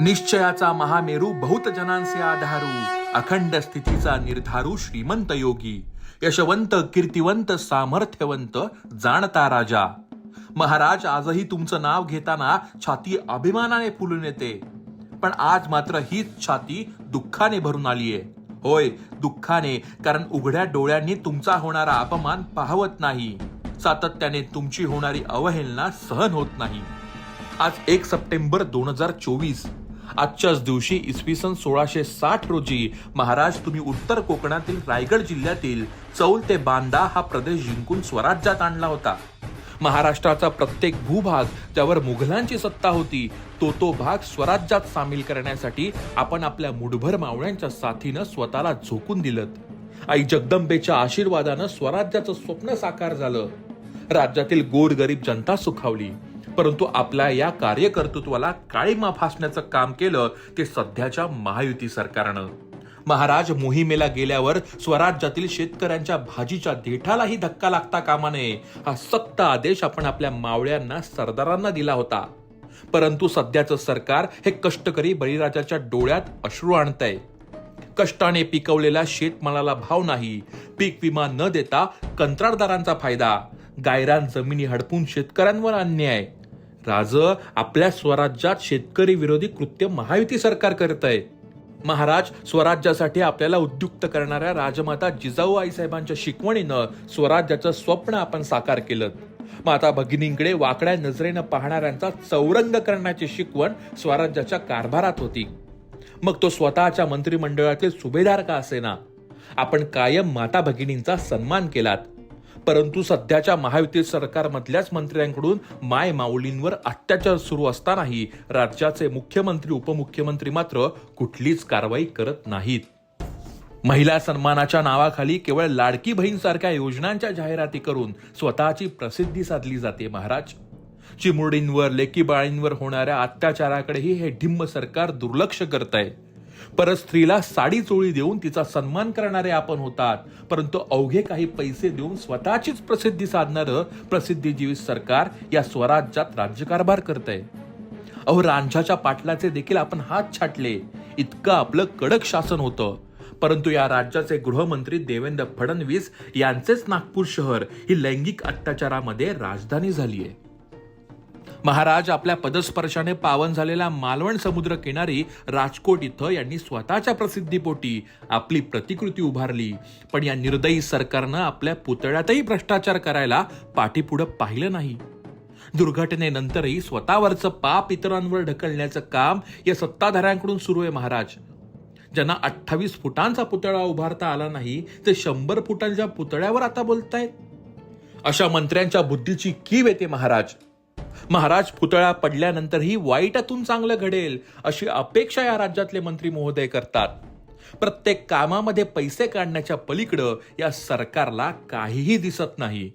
निश्चयाचा महामेरू बहुत जनांचे आधारू अखंड स्थितीचा निर्धारू श्रीमंत योगी यशवंत कीर्तिवंत सामर्थ्यवंत जाणता राजा. महाराज आजही तुमचं नाव घेताना छाती अभिमानाने फुलून येते. पण आज मात्र हीच छाती दुःखाने भरून आलीये. होय दुःखाने कारण उघड्या डोळ्यांनी तुमचा होणारा अपमान पाहवत नाही. सातत्याने तुमची होणारी अवहेलना सहन होत नाही. आज एक सप्टेंबर दोन हजार चोवीस. आजच्याच दिवशी इसवी सन सोळाशे साठ रोजी महाराज तुम्ही उत्तर कोकणातील रायगड जिल्ह्यातील चौल ते बांदा हा प्रदेश जिंकून स्वराज्यात आणला होता. महाराष्ट्राचा प्रत्येक भूभाग ज्यावर मुघलांची सत्ता होती. तो तो भाग स्वराज्यात सामील करण्यासाठी आपण आपल्या मुठभर मावळ्यांच्या साथीनं स्वतःला झोकून दिलं आई जगदंबेच्या आशीर्वादानं स्वराज्याचं स्वप्न साकार झालं. राज्यातील गोरगरीब जनता सुखावली. परंतु आपल्या या कार्यकर्तृत्वाला काळीमा फासण्याचं काम केलं ते सध्याच्या महायुती सरकारनं. महाराज मोहिमेला गेल्यावर स्वराज्यातील शेतकऱ्यांच्या भाजीच्या देठालाही धक्का लागता कामा नये हा सक्त आदेश आपण आपल्या मावळ्यांना सरदारांना दिला होता. परंतु सध्याचं सरकार हे कष्टकरी बळीराजाच्या डोळ्यात अश्रू आणतंय. कष्टाने पिकवलेल्या शेतमालाला भाव नाही. पीक विमा न देता कंत्राटदारांचा फायदा. गायरान जमिनी हडपून शेतकऱ्यांवर अन्याय. राज आपल्या स्वराज्यात शेतकरी विरोधी कृत्य महायुती सरकार करत आहे. महाराज स्वराज्यासाठी आपल्याला उद्युक्त करणाऱ्या राजमाता जिजाऊ आईसाहेबांच्या शिकवणीनं स्वराज्याचं स्वप्न आपण साकार केलं. माता भगिनींकडे वाकड्या नजरेनं पाहणाऱ्यांचा चौरंग करण्याची शिकवण स्वराज्याच्या कारभारात होती. मग तो स्वतःच्या मंत्रिमंडळातील सुभेदार का असेना? आपण कायम माता भगिनींचा सन्मान केलात. परंतु सध्याच्या महायुती सरकारमधल्याच मंत्र्यांकडून माय माऊलींवर अत्याचार सुरू असतानाही राज्याचे मुख्यमंत्री उपमुख्यमंत्री मात्र कुठलीच कारवाई करत नाहीत. महिला सन्मानाच्या नावाखाली केवळ लाडकी बहीणसारख्या योजनांच्या जाहिराती करून स्वतःची प्रसिद्धी साधली जाते महाराज. चिमुरडींवर लेकीबाळींवर होणाऱ्या अत्याचाराकडेही हे ढिम्म सरकार दुर्लक्ष करत आहे परस्त्रीला साडी चोळी देऊन तिचा सन्मान करणारे आपण होतात. परंतु अवघे काही पैसे देऊन स्वतःचीच प्रसिद्धी साधणारं प्रसिद्धीजीवी सरकार या स्वराज्यात राज्यकारभार करत आहे अहो रांझाच्या पाटलाचे देखील आपण हात छाटले. इतकं आपलं कडक शासन होतं. परंतु या राज्याचे गृहमंत्री देवेंद्र फडणवीस यांचेच नागपूर शहर ही लैंगिक अत्याचारामध्ये राजधानी झाली आहे महाराज आपल्या पदस्पर्शाने पावन झालेला मालवण समुद्र किनारी राजकोट इथं यांनी स्वतःच्या प्रसिद्धीपोटी आपली प्रतिकृती उभारली. पण या निर्दयी सरकारनं आपल्या पुतळ्यातही भ्रष्टाचार करायला पाठीपुढं पाहिलं नाही. दुर्घटनेनंतरही स्वतःवरचं पाप इतरांवर ढकलण्याचं काम या सत्ताधाऱ्यांकडून सुरू आहे महाराज. ज्यांना अठ्ठावीस फुटांचा पुतळा उभारता आला नाही ते शंभर फुटांच्या पुतळ्यावर आता बोलतायत. अशा मंत्र्यांच्या बुद्धीची कीव येते महाराज. महाराज पुतळा पडल्यानंतरही वाईटातून चांगलं घडेल अशी अपेक्षा या राज्यातले मंत्री महोदय करतात. प्रत्येक कामामध्ये पैसे काढण्याच्या पलीकडं या सरकारला काहीही दिसत नाही.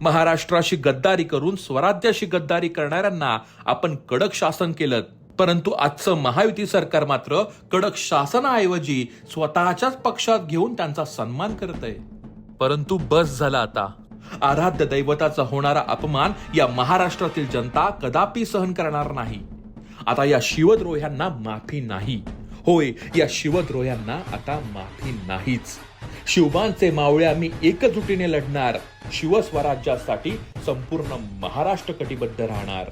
महाराष्ट्राशी गद्दारी करून स्वराज्याशी गद्दारी करणाऱ्यांना आपण कडक शासन केलं परंतु आजचं महायुती सरकार मात्र कडक शासनाऐवजी स्वतःच्याच पक्षात घेऊन त्यांचा सन्मान करत आहे परंतु बस झाला आता. आराध्य दैवताचा होणारा अपमान या महाराष्ट्रातील जनता कदापि सहन करणार नाही. आता या शिवद्रोह्यांना माफी नाही. होय या शिवद्रोह्यांना आता माफी नाहीच. शिवबांचे मावळे आम्ही एकजुटीने लढणार. शिवस्वराज्यासाठी संपूर्ण महाराष्ट्र कटिबद्ध राहणार.